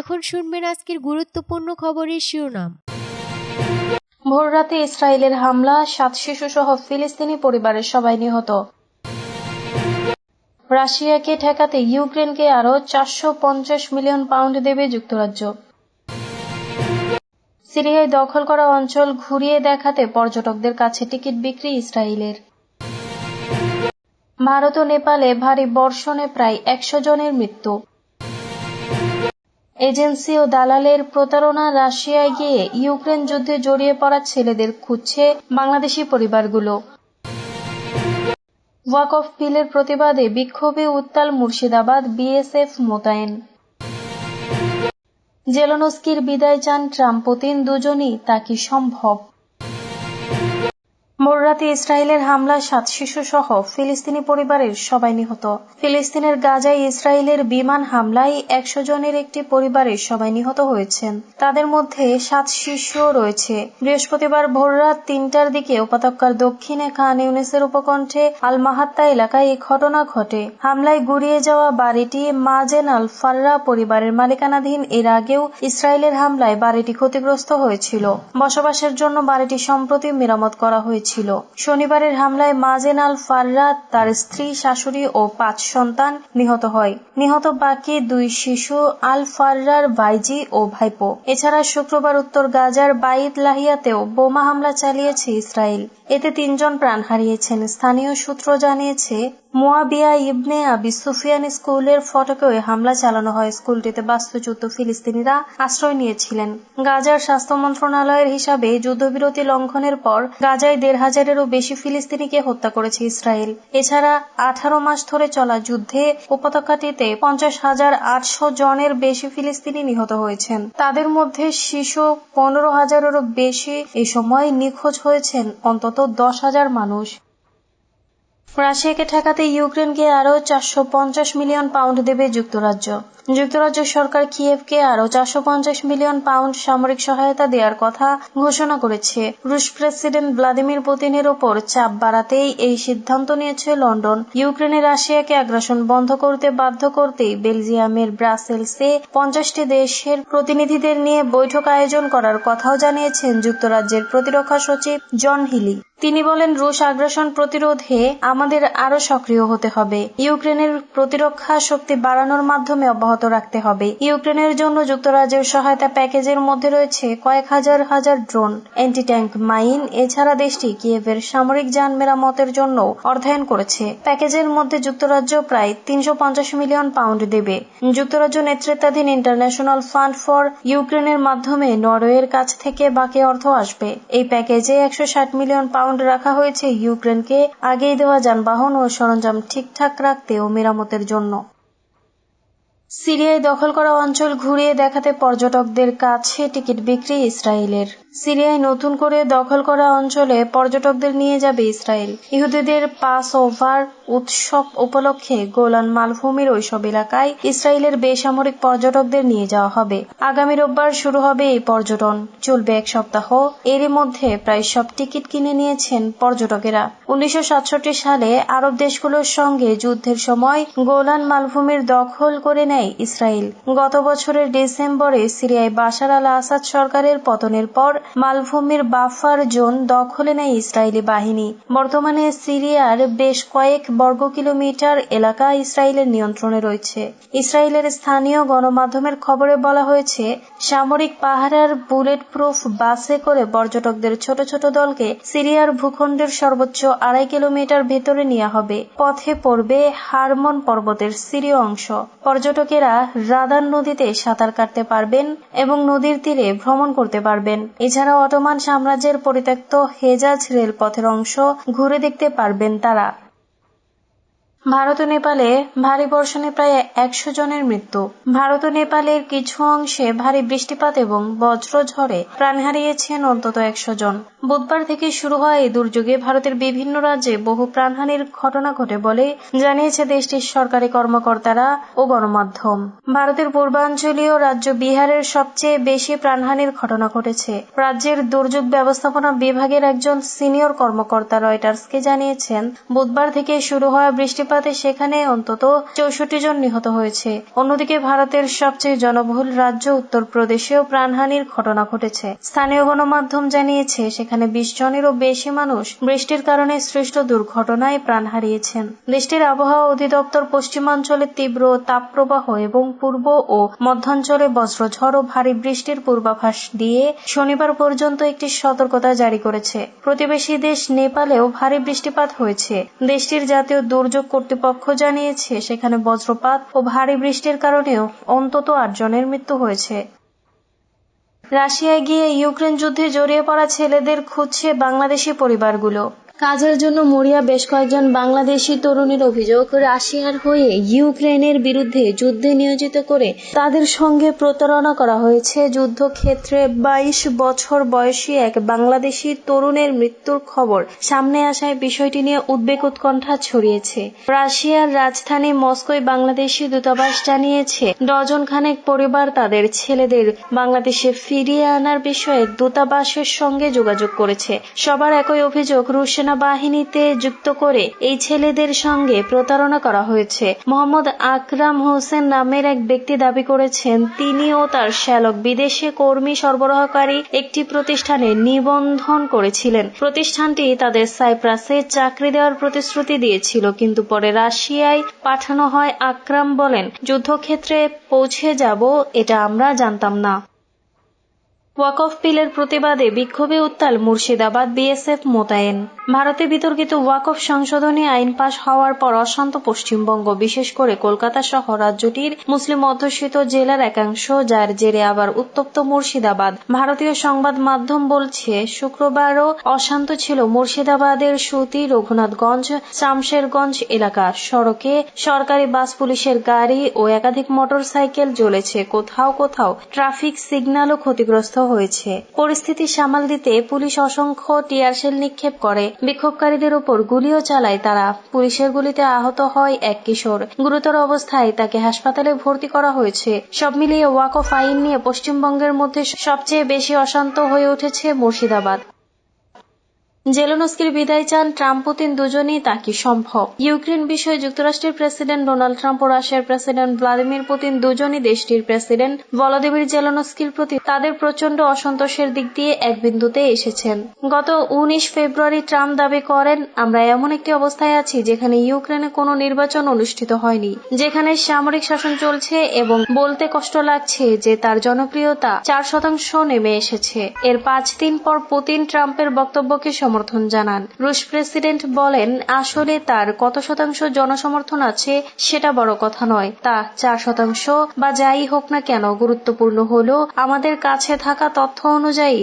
এখন শুনবেন আজকের গুরুত্বপূর্ণ খবরের শিরোনাম। ভোররাতে ইসরায়েলের হামলা, সাত শিশুসহ ফিলিস্তিনি পরিবারের সবাই নিহত। রাশিয়াকে ঠেকাতে ইউক্রেনকে আরও চারশো পঞ্চাশ মিলিয়ন পাউন্ড দেবে যুক্তরাজ্য। সিরিয়ায় দখল করা অঞ্চল ঘুরিয়ে দেখাতে পর্যটকদের কাছে টিকিট বিক্রি ইসরায়েলের। ভারত ও নেপালে ভারী বর্ষণে প্রায় একশো জনের মৃত্যু। এজেন্সি ও দালালের প্রতারণা রাশিয়ায় গিয়ে ইউক্রেন যুদ্ধে জড়িয়ে পড়া ছেলেদের খুঁজছে বাংলাদেশি পরিবারগুলো। ওয়াক অফ বিলের প্রতিবাদে বিক্ষোভে উত্তাল মুর্শিদাবাদ বিএসএফ মোতায়েন। জেলনস্কির বিদায় চান ট্রাম্প, পুতিন, দুজনই তা কি সম্ভব? মোররাতে ইসরায়েলের হামলা সাত শিশু সহ ফিলিস্তিনি পরিবারের সবাই নিহত। ফিলিস্তিনের গাজায় ইসরায়েলের বিমান হামলায় একশো জনের একটি পরিবারের সবাই নিহত হয়েছেন। তাদের মধ্যে সাত শিশুও রয়েছে। বৃহস্পতিবার ভোররাত তিনটার দিকে উপত্যকার দক্ষিণে খান ইউনিসের উপকণ্ঠে আল মাহাত্তা এলাকায় এই ঘটনা ঘটে। হামলায় গুড়িয়ে যাওয়া বাড়িটি মাজেন আল ফাররা পরিবারের মালিকানাধীন। এর আগেও ইসরায়েলের হামলায় বাড়িটি ক্ষতিগ্রস্ত হয়েছিল। বসবাসের জন্য বাড়িটি সম্প্রতি মেরামত করা হয়েছিল ছিল। শনিবারের হামলায় মাজেন আল ফাররা তার স্ত্রী, শাশুড়ি ও পাঁচ সন্তান নিহত হয়। নিহত বাকি দুই শিশু আল ফাররার ভাইজি ও ভাইপো। এছাড়া শুক্রবার উত্তর গাজার বাইদ লাহিয়াতেও বোমা হামলা চালিয়েছে ইসরায়েল। এতে তিনজন প্রাণ হারিয়েছেন। স্থানীয় সূত্র জানিয়েছে মোয়াবিয়া ইবনে আবি সুফিয়ান স্কুলের ফটকেও হামলা চালানো হয়। স্কুলটিতে বাস্তুচ্যুত ফিলিস্তিনিরা আশ্রয় নিয়েছিলেন। গাজার স্বাস্থ্য মন্ত্রণালয়ের হিসাবে যুদ্ধবিরতি লঙ্ঘনের পর গাজায় দেড় হাজারেরও বেশি ফিলিস্তিনিকে হত্যা করেছে ইসরায়েল। এছাড়া আঠারো মাস ধরে চলা যুদ্ধে উপত্যকাটিতে পঞ্চাশ হাজার আটশো জনের বেশি ফিলিস্তিনি নিহত হয়েছেন। তাদের মধ্যে শিশু পনেরো হাজারেরও বেশি এ সময় নিখোঁজ হয়েছেন। অন্তত দশ হাজার মানুষ। রাশিয়াকে ঠেকাতে ইউক্রেনকে আরও চারশো পঞ্চাশ মিলিয়ন পাউন্ড দেবে যুক্তরাজ্য। যুক্তরাজ্য সরকার কিয়েভকে আরও চারশো পঞ্চাশ মিলিয়ন পাউন্ড সামরিক সহায়তা দেওয়ার কথা ঘোষণা করেছে। রুশ প্রেসিডেন্ট ভ্লাদিমির পুতিনের ওপর চাপ বাড়াতেই এই সিদ্ধান্ত নিয়েছে লন্ডন। ইউক্রেনে রাশিয়াকে আগ্রাসন বন্ধ করতে বাধ্য করতেই বেলজিয়ামের ব্রাসেলসে পঞ্চাশটি দেশের প্রতিনিধিদের নিয়ে বৈঠক আয়োজন করার কথাও জানিয়েছেন যুক্তরাজ্যের প্রতিরক্ষা সচিব জন হিলি। তিনি বলেন, রুশ আগ্রাসন প্রতিরোধে আমাদের আরও সক্রিয় হতে হবে। ইউক্রেনের প্রতিরক্ষা শক্তি বাড়ানোর মাধ্যমে অব্যাহত রাখতে হবে। ইউক্রেনের জন্য যুক্তরাজ্যের সহায়তা প্যাকেজের মধ্যে রয়েছে কয়েক হাজার হাজার ড্রোন অ্যান্টি ট্যাঙ্ক মাইন। এছাড়া দেশটি কিয়েভের সামরিক যান মেরামতের জন্য অর্থায়ন করেছে। প্যাকেজের মধ্যে যুক্তরাজ্য প্রায় তিনশো পঞ্চাশ মিলিয়ন পাউন্ড দেবে। যুক্তরাজ্য নেতৃত্বাধীন ইন্টারন্যাশনাল ফান্ড ফর ইউক্রেনের মাধ্যমে নরওয়ের কাছ থেকে বাকি অর্থ আসবে। এই প্যাকেজে একশো ষাট মিলিয়ন পাউন্ড রাখা হয়েছে ইউক্রেনকে। আগেই দেওয়া যানবাহন ও সরঞ্জাম ঠিকঠাক রাখতে ও মেরামতের জন্য। সিরিয়ায় দখল করা অঞ্চল ঘুরিয়ে দেখাতে পর্যটকদের কাছে টিকিট বিক্রি ইসরায়েলের। সিরিয়ায় নতুন করে দখল করা অঞ্চলে পর্যটকদের নিয়ে যাবে ইসরায়েল। ইহুদিদের পাস ওভার উৎসব উপলক্ষে গোলান মালভূমির ওইসব এলাকায় ইসরায়েলের বেসামরিক পর্যটকদের নিয়ে যাওয়া হবে। আগামী রোববার শুরু হবে এই পর্যটন। চলবে এক সপ্তাহ। এরই মধ্যে প্রায় সব টিকিট কিনে নিয়েছেন পর্যটকেরা। উনিশশো সাতষট্টি সালে আরব দেশগুলোর সঙ্গে যুদ্ধের সময় গোলান মালভূমির দখল করে নেয় ইসরায়েল। গত বছরের ডিসেম্বরে সিরিয়ায় বাশার আল আসাদ সরকারের পতনের পর মালভূমির বাফার জোন দখলে নেয় ইসরায়েলি বাহিনী। বর্তমানে সিরিয়ার বেশ কয়েক বর্গ কিলোমিটার এলাকা ইসরায়েলের নিয়ন্ত্রণে রয়েছে। ইসরায়েলের স্থানীয় গণমাধ্যমের খবরে বলা হয়েছে, সামরিক পাহারার বুলেট প্রুফ বাসে করে পর্যটকদের ছোট ছোট দলকে সিরিয়ার ভূখণ্ডের সর্বোচ্চ আড়াই কিলোমিটার ভেতরে নেওয়া হবে। পথে পড়বে হারমন পর্বতের সিরীয় অংশ। পর্যটকেরা রাদান নদীতে সাঁতার কাটতে পারবেন এবং নদীর তীরে ভ্রমণ করতে পারবেন। এছাড়া অটোমান সাম্রাজ্যের পরিত্যক্ত হেজাজ রেলপথের অংশ ঘুরে দেখতে পারবেন তারা। ভারত ও নেপালে ভারী বর্ষণে প্রায় একশো জনের মৃত্যু। ভারত ও নেপালের কিছু অংশে ভারী বৃষ্টিপাত এবং বজ্রঝড়ে প্রাণ হারিয়েছেন অন্তত একশো জন। বুধবার থেকে শুরু হওয়া এই দুর্যোগে ভারতের বিভিন্ন রাজ্যে বহু প্রাণহানির ঘটনা ঘটে বলে জানিয়েছে দেশটির সরকারি কর্মকর্তারা ও গণমাধ্যম। ভারতের পূর্বাঞ্চলীয় রাজ্য বিহারের সবচেয়ে বেশি প্রাণহানির ঘটনা ঘটেছে। রাজ্যের দুর্যোগ ব্যবস্থাপনা বিভাগের একজন সিনিয়র কর্মকর্তা রয়টার্সকে জানিয়েছেন, বুধবার থেকে শুরু হওয়া বৃষ্টিপাত বৃষ্টিপাতে সেখানে অন্তত চৌষট্টি জন নিহত হয়েছে। অন্যদিকে ভারতের সবচেয়ে জনবহুল রাজ্য উত্তরপ্রদেশেও প্রাণহানির ঘটনা ঘটেছে। স্থানীয় গণমাধ্যম জানিয়েছে, সেখানে বিশ জনেরও বেশি মানুষ বৃষ্টির কারণে সৃষ্ট দুর্ঘটনায় প্রাণ হারিয়েছেন। দেশটির আবহাওয়া অধিদপ্তর পশ্চিমাঞ্চলে তীব্র তাপপ্রবাহ এবং পূর্ব ও মধ্যাঞ্চলে বজ্রঝড় ও ভারী বৃষ্টির পূর্বাভাস দিয়ে শনিবার পর্যন্ত একটি সতর্কতা জারি করেছে। প্রতিবেশী দেশ নেপালেও ভারী বৃষ্টিপাত হয়েছে। দেশটির জাতীয় দুর্যোগ কর্তৃপক্ষ জানিয়েছে, সেখানে বজ্রপাত ও ভারী বৃষ্টির কারণেও অন্তত আটজনের মৃত্যু হয়েছে। রাশিয়ায় গিয়ে ইউক্রেন যুদ্ধে জড়িয়ে পড়া ছেলেদের খুঁজছে বাংলাদেশি পরিবারগুলো। কাজের জন্য মরিয়া বেশ কয়েকজন বাংলাদেশি তরুণীর অভিযোগ, রাশিয়ার হয়ে ইউক্রেনের বিরুদ্ধে যুদ্ধে নিয়োজিত করে তাদের সঙ্গে প্রতারণা করা হয়েছে। যুদ্ধক্ষেত্রে বাইশ বছর বয়সী এক বাংলাদেশি তরুণের মৃত্যুর খবর সামনে আসায় বিষয়টি নিয়ে উদ্বেগ উৎকণ্ঠা ছড়িয়েছে। রাশিয়ার রাজধানী মস্কোয় বাংলাদেশি দূতাবাস জানিয়েছে ডজন খানেক পরিবার তাদের ছেলেদের বাংলাদেশে ফিরিয়ে আনার বিষয়ে দূতাবাসের সঙ্গে যোগাযোগ করেছে। সবার একই অভিযোগ, রুশ সেনাবাহিনীতে যুক্ত করে এই ছেলেদের সঙ্গে প্রতারণা করা হয়েছে। মোহাম্মদ আকরাম হোসেন নামের এক ব্যক্তি দাবি করেছেন তিনি ও তার শ্যালক বিদেশে কর্মী সরবরাহকারী একটি প্রতিষ্ঠানে নিবন্ধন করেছিলেন। প্রতিষ্ঠানটি তাদের সাইপ্রাসে চাকরি দেওয়ার প্রতিশ্রুতি দিয়েছিল, কিন্তু পরে রাশিয়ায় পাঠানো হয় আকরাম বলেন, যুদ্ধক্ষেত্রে পৌঁছে যাব, এটা আমরা জানতাম না। ওয়াকফ বিলের প্রতিবাদে বিক্ষোভে উত্তাল মুর্শিদাবাদ বিএসএফ মোতায়েন। ভারতে বিতর্কিত ওয়াকফ সংশোধনী আইন পাশ হওয়ার পর অশান্ত পশ্চিমবঙ্গ, বিশেষ করে কলকাতা সহ রাজ্যটির মুসলিম অধ্যুষিত জেলার একাংশ, যার জেরে আবার উত্তপ্ত মুর্শিদাবাদ। ভারতীয় সংবাদ মাধ্যম বলছে, শুক্রবারও অশান্ত ছিল মুর্শিদাবাদের সুতি রঘুনাথগঞ্জ, শামশেরগঞ্জ এলাকা। সড়কে সরকারি বাস, পুলিশের গাড়ি ও একাধিক মোটর সাইকেল জ্বলেছে। কোথাও কোথাও ট্রাফিক সিগন্যালও ক্ষতিগ্রস্ত হয়েছে। পরিস্থিতি সামাল দিতে পুলিশ অসংখ্য টিয়ারশেল নিক্ষেপ করে। বিক্ষোভকারীদের উপর গুলিও চালায় তারা। পুলিশের গুলিতে আহত হয় এক কিশোর। গুরুতর অবস্থায় তাকে হাসপাতালে ভর্তি করা হয়েছে। সব মিলিয়ে ওয়াকফ আইন নিয়ে পশ্চিমবঙ্গের মধ্যে সবচেয়ে বেশি অশান্ত হয়ে উঠেছে মুর্শিদাবাদ। জেলোনস্কির বিদায় চান ট্রাম্প, পুতিন দুজনেই তা কি সম্ভব? ইউক্রেন বিষয়ে যুক্তরাষ্ট্রের প্রেসিডেন্ট ডোনাল্ড ট্রাম্প ও রাশিয়ার প্রেসিডেন্ট ভ্লাদিমির পুতিন দুজনই দেশটির প্রেসিডেন্ট। ভলোদিমির জেলোনস্কির প্রতি তাদের প্রচণ্ড অসন্তোষের দিক দিয়ে এক বিন্দুতে এসেছেন। গত উনিশ ফেব্রুয়ারি ট্রাম্প দাবি করেন, আমরা এমন একটি অবস্থায় আছি যেখানে ইউক্রেনে কোনো নির্বাচন অনুষ্ঠিত হয়নি, যেখানে সামরিক শাসন চলছে এবং বলতে কষ্ট লাগছে যে তার জনপ্রিয়তা চার শতাংশ নেমে এসেছে। এর পাঁচ দিন পর পুতিন ট্রাম্পের বক্তব্যকে সমর্থন জানান। রুশ প্রেসিডেন্ট বলেন, আসলে তার কত শতাংশ জনসমর্থন আছে সেটা বড় কথা নয়। তা চার শতাংশ বা যাই হোক না কেন গুরুত্বপূর্ণ হল। আমাদের কাছে থাকা তথ্য অনুযায়ী